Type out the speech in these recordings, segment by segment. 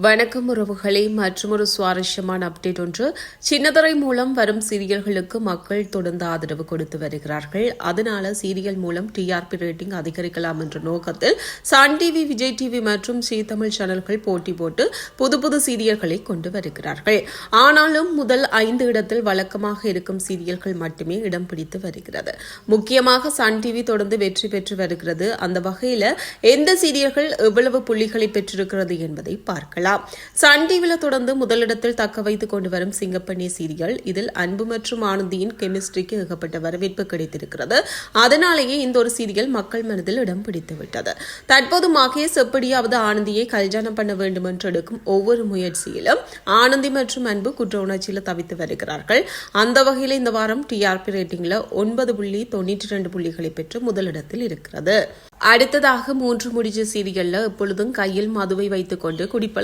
வணக்கம் உறவுகளே மற்றொரு சுவாரஸ்யமான அப்டேட் ஒன்று. சின்னதரை மூலம் வரும் சீரியல்களுக்கு மக்கள் தொடர்ந்து ஆதரவு கொடுத்து வருகிறார்கள். அதனால சீரியல் மூலம் டிஆர்பி ரேட்டிங் அதிகரிக்கலாம் என்ற நோக்கத்தில் சன் டிவி விஜய் டிவி மற்றும் சீ தமிழ் சேனல்கள் போட்டி போட்டு புது புது சீரியல்களை கொண்டு வருகிறார்கள். ஆனாலும் முதல் ஐந்து இடத்தில் வழக்கமாக இருக்கும் சீரியல்கள் மட்டுமே இடம் பிடித்து வருகிறது. முக்கியமாக சன் டிவி தொடர்ந்து வெற்றி பெற்று வருகிறது. அந்த வகையில் எந்த சீரியல்கள் எவ்வளவு புள்ளிகளை பெற்றிருக்கிறது என்பதை பார்க்கலாம். பார்க்கலாம். சன் டிவில தொடர்ந்து முதலிடத்தில் தக்க வைத்துக் கொண்டு வரும் சிங்கப்பண்ணி சீரியல். இதில் அன்பு மற்றும் ஆனந்தியின் கெமிஸ்ட்ரிக்கு ஏகப்பட்ட வரவேற்பு கிடைத்திருக்கிறது. அதனாலேயே இந்த ஒரு சீரியல் மக்கள் மனதில் இடம் பிடித்து விட்டது. தற்போது மகேஷ் எப்படியாவது ஆனந்தியை கல்யாணம் பண்ண வேண்டும் என்று எடுக்கும் ஒவ்வொரு முயற்சியிலும் ஆனந்தி மற்றும் அன்பு குற்ற உணர்ச்சியில் தவித்து வருகிறார்கள். அந்த வகையில் இந்த வாரம் டிஆர்பி ரேட்டிங்ல ஒன்பது புள்ளி தொண்ணூற்றி ரெண்டு புள்ளிகளை பெற்று முதலிடத்தில் இருக்கிறது. அடுத்ததாக மூன்று முடிச்ச சீரியல்ல எப்பொழுதும் கையில் மதுவை வைத்துக் கொண்டு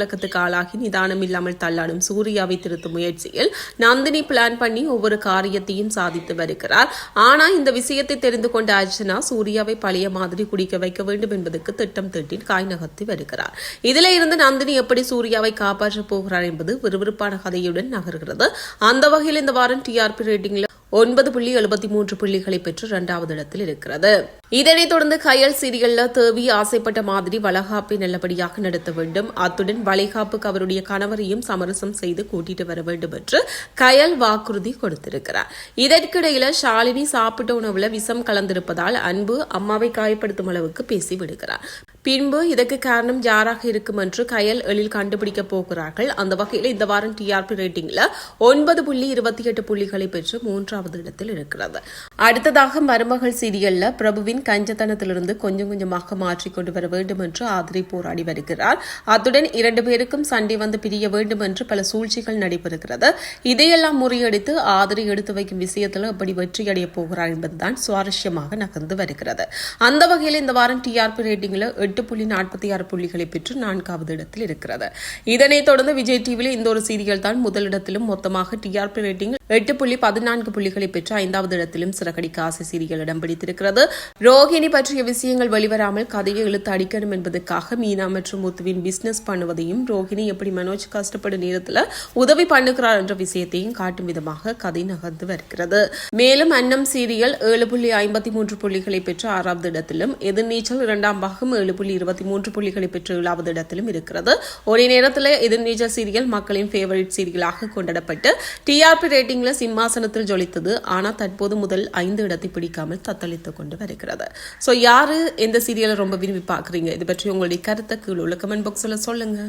குடிப்பழக்கத்துக்கு ஆளாகி நிதானம் இல்லாமல் தள்ளாடும் சூர்யாவை திருத்தும் முயற்சியில் நந்தினி பிளான் பண்ணி ஒவ்வொரு காரியத்தையும் சாதித்து வருகிறார். ஆனால் இந்த விஷயத்தை தெரிந்து கொண்ட அர்ச்சனா சூர்யாவை பழைய மாதிரி குடிக்க வைக்க வேண்டும் என்பதற்கு திட்டம் தீட்டி காய் நகர்த்தி வருகிறார். இதில் இருந்து நந்தினி எப்படி சூர்யாவை காப்பாற்றப் போகிறார் என்பது விறுவிறுப்பான கதையுடன் நகர்கிறது. அந்த வகையில் இந்த வாரம் டிஆர்பி ரேட்டிங்ல ஒன்பது புள்ளி எழுபத்தி மூன்று புள்ளிகளை பெற்று இரண்டாவது இடத்தில் இருக்கிறது. இதனைத் தொடர்ந்து கயல் சீரியல்ல தேவி ஆசைப்பட்ட மாதிரி வளகாப்பை நல்லபடியாக நடத்த வேண்டும். அத்துடன் வளைகாப்புக்கு அவருடைய கணவரையும் சமரசம் செய்து கூட்டிட்டு வர வேண்டும் என்று கயல் வாக்குறுதி கொடுத்திருக்கிறார். இதற்கிடையில ஷாலினி சாப்பிட்ட உணவுல விஷம் கலந்திருப்பதால் அன்பு அம்மாவை காயப்படுத்தும் அளவுக்கு பேசி விடுகிறார். பின்பு இதற்கு காரணம் யாராக இருக்கும் என்று கயல் எழில் கண்டுபிடிக்க போகிறார்கள். அந்த வகையில் இந்த வாரம் டிஆர்பி ரேட்டிங்ல ஒன்பது புள்ளி இருபத்தி எட்டு புள்ளிகளை பெற்று மூன்றாவது இடத்தில் இருக்கிறது. அடுத்ததாக மருமகள் சீரியல்ல பிரபுவின் கஞ்சத்தனத்திலிருந்து கொஞ்சம் கொஞ்சமாக மாற்றிக்கொண்டு வர வேண்டும் என்று ஆதிரி போராடி வருகிறார். அத்துடன் இரண்டு பேருக்கும் சண்டை வந்து பிரிய வேண்டும் என்று பல சூழ்ச்சிகள் நடைபெறுகிறது. இதையெல்லாம் முறியடித்து ஆதிரை எடுத்து வைக்கும் விஷயத்தில் எப்படி வெற்றியடைய போகிறார் என்பதுதான் சுவாரஸ்யமாக நகர்ந்து வருகிறது. அந்த வகையில் இந்த வாரம் டிஆர்பி ரேட்டிங்ல எட்டு புள்ளி நாற்பத்தி ஆறு புள்ளிகளை பெற்று நான்காவது இடத்தில் இருக்கிறது. இதனைத் தொடர்ந்து விஜய் டிவியில் இந்த ஒரு சீரியல் தான் முதலிடத்திலும் மொத்தமாக டிஆர்பி ரேட்டிங் எட்டு புள்ளி பதினான்கு புள்ளிகளை பெற்று ஐந்தாவது இடத்திலும் சிறகடிக்க ஆசை சீரியல் இடம் பிடித்திருக்கிறது. ரோஹிணி பற்றிய விஷயங்கள் வெளிவராமல் கதையை இழுத்து அடிக்கணும் என்பதற்காக மீனா மற்றும் முத்துவின் பிசினஸ் பண்ணுவதையும் ரோஹிணி எப்படி மனோஜ் கஷ்டப்படும் நேரத்தில் உதவி பண்ணுகிறார் என்ற விஷயத்தையும் காட்டும் விதமாக கதை நகர்ந்து வருகிறது. மேலும் அன்னம் சீரியல் ஏழு புள்ளி ஐம்பத்தி மூன்று புள்ளிகளை பெற்று ஆறாவது இடத்திலும் எதிர்நீச்சல் இரண்டாம் பாகம் ஏழு புள்ளி இருபத்தி மூன்று புள்ளிகளை பெற்று ஏழாவது இடத்திலும் இருக்கிறது. ஒரே நேரத்தில் எதிர்நீச்சல் சீரியல் மக்களின் ஃபேவரட் சீரியலாக கொண்டாடப்பட்டு டிஆர்பி ரேட்டிங் ரேட்டிங்ல சிம்மாசனத்தில் ஜொலித்தது. ஆனால் தற்போது முதல் ஐந்து இடத்தை பிடிக்காமல் தத்தளித்துக் கொண்டு வருகிறது. ஸோ யாரு எந்த சீரியலை ரொம்ப விரும்பி பார்க்குறீங்க? இது பற்றி உங்களுடைய கருத்தை கீழே உள்ள கமெண்ட் பாக்ஸில் சொல்லுங்க.